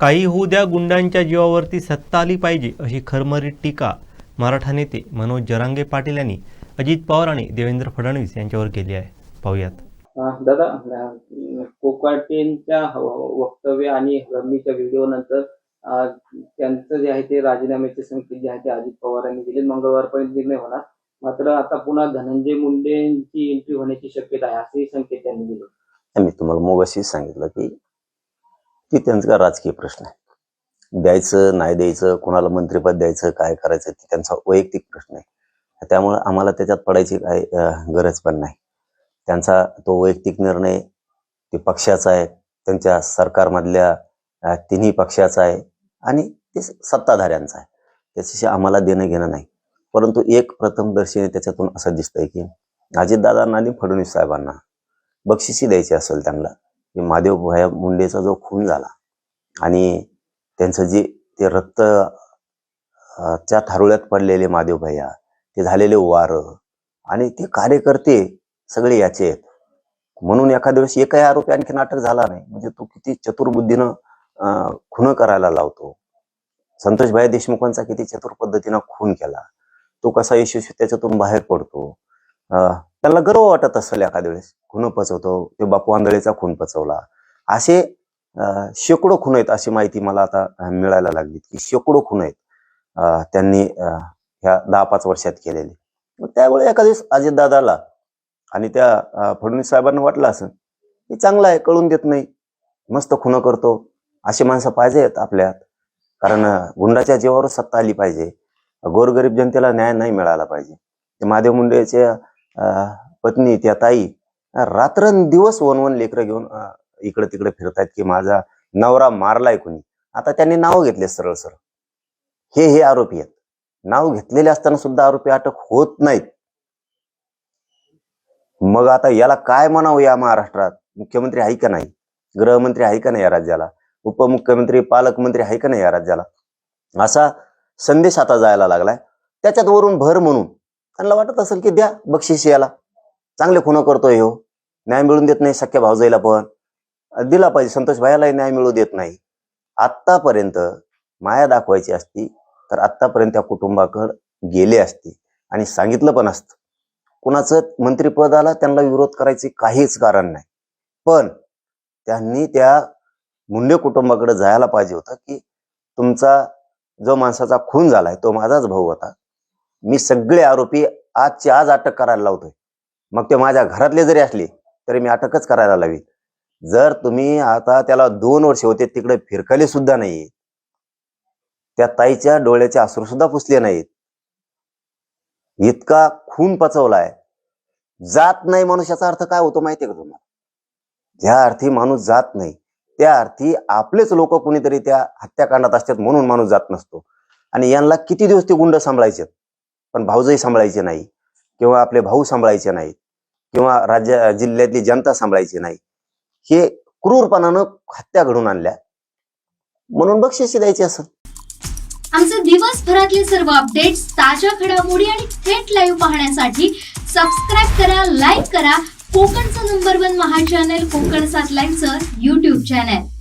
काही होऊ द्या गुंडांच्या जीवावरती सत्ता आली पाहिजे अशी खरमरीत टीका मराठा नेते मनोज जरांगे पाटील यांनी अजित पवार आणि देवेंद्र फडणवीस यांच्यावर केली आहे. पाहूयात. दादा कोकाटेंच्या वक्तव्य आणि रम्मीच्या व्हिडिओ नंतर त्यांचं जे आहे ते राजीनाम्याचे संकेत जे आहे ते अजित पवारांनी दिले. मंगळवारपर्यंत निर्णय होणार. मात्र आता पुन्हा धनंजय मुंडेंची एंट्री होण्याची शक्यता आहे असेही संकेत त्यांनी दिले. मी तुम्हाला मगाशी सांगितलं की ते त्यांचा राजकीय प्रश्न आहे. द्यायचं नाही द्यायचं कोणाला मंत्रिपद द्यायचं काय करायचं ते त्यांचा वैयक्तिक प्रश्न आहे. त्यामुळं आम्हाला त्याच्यात पडायची काय गरज पण नाही. त्यांचा तो वैयक्तिक निर्णय ते पक्षाचा आहे त्यांच्या सरकारमधल्या तिन्ही पक्षाचा आहे आणि ते सत्ताधाऱ्यांचा आहे. त्याच्याशी आम्हाला देणं घेणं नाही. परंतु एक प्रथमदर्शीने त्याच्यातून असं दिसतंय की अजितदादांना आणि फडणवीस साहेबांना बक्षिसी द्यायची असेल त्यांना की महादेव भया मुंडेचा जो खून झाला आणि त्यांचं जे ते रक्त च्या थारुळ्यात पडलेले महादेव भैया ते झालेले वारं आणि ते कार्यकर्ते सगळे याचे आहेत. म्हणून एखाद्या वेळेस एकही आरोपी आणखी नाटक झाला नाही. म्हणजे तो किती चतुर्बुद्धीनं अं, खून करायला लावतो. संतोष भाई देशमुखांचा किती चतुर पद्धतीनं खून केला. तो कसा यशस्वी त्याच्यातून बाहेर पडतो. अं, त्यांना गर्व वाटत असेल एखाद्या वेळेस. खून पचवतो. ते बापू आंधळेचा खून पचवला. असे शेकडो खून आहेत अशी माहिती मला आता मिळायला लागली की शेकडो खून आहेत त्यांनी ह्या दहा पाच वर्षात केलेले. मग त्यावेळी एखाद्या वेळेस अजितदादाला आणि त्या फडणवीस साहेबांना वाटलं असं की चांगलं आहे कळून देत नाही. मस्त खुनं करतो. अशी माणसं पाहिजेत आपल्यात. कारण गुंडाच्या जीवावर सत्ता आली पाहिजे. गोरगरीब जनतेला न्याय नाही मिळाला पाहिजे. ते महादेव मुंडेच्या पत्नी त्या ताई रात्रंदिवस वन वन लेकरं घेऊन इकडे तिकडे फिरतायत की माझा नवरा मारलाय कुणी. आता त्यांनी नाव घेतले सरळ सरळ. हे हे आरोपी आहेत. नाव घेतलेले असताना सुद्धा आरोपी अटक होत नाहीत. मग आता याला काय म्हणावं या महाराष्ट्रात? मुख्यमंत्री आहे का नाही? गृहमंत्री आहे का नाही या राज्याला? उपमुख्यमंत्री पालकमंत्री आहे का नाही या राज्याला? असा संदेश आता जायला लागलाय. त्याच्यात वरून भर म्हणून त्यांना वाटत असेल की द्या बक्षीस याला. चांगले खुणं करतोय हो. न्याय मिळून देत नाही सख्या भावजाईला पण. दिला पाहिजे. संतोष भायालाही न्याय मिळू देत नाही. आत्तापर्यंत माया दाखवायची असती तर आत्तापर्यंत त्या कुटुंबाकड गेले असते. आणि सांगितलं पण असतं. कुणाचं मंत्रिपदाला त्यांना विरोध करायचे काहीच कारण नाही. पण त्यांनी त्या मुंडे कुटुंबाकडे जायला पाहिजे होतं की तुमचा जो माणसाचा खून झालाय तो माझाच भाऊ होता. मी सगळे आरोपी आजचे आज अटक करायला लावतोय. मग ते माझ्या घरातले जरी असले तरी मी अटकच करायला लावी जर तुम्ही आता त्याला दोन वर्ष होते तिकडे फिरकले सुद्धा नाही त्या ताईच्या डोळ्याचे आसरू सुद्धा पुसले नाहीत. इतका खून पचवलाय. जात नाही मनुष्याचा अर्थ काय होतो माहितीये का तुम्हाला? ज्या अर्थी माणूस जात नाही त्या अर्थी आपलेच लोक कुणीतरी त्या हत्याकांडात असतात म्हणून माणूस जात नसतो. आणि यांना किती दिवस ते गुंड सांभाळायचे पण भाऊजही सांभाळायचे नाही. किंवा आपले भाऊ सांभाळायचे नाहीत. किंवा राज्य जिल्ह्यातली जनता सांभाळायची नाही. हे क्रूरपणानं हत्या घडून आणल्या. म्हणून बक्षीस द्यायची असं. आमचे दिवसभरातले सर्व अपडेट्स ताज्या घडामोडी आणि थेट लाईव्ह पाहण्यासाठी सबस्क्राईब करा लाईक करा. कोकणचं number one Maha channel Kokan सात लाईनचं युट्यूब चॅनल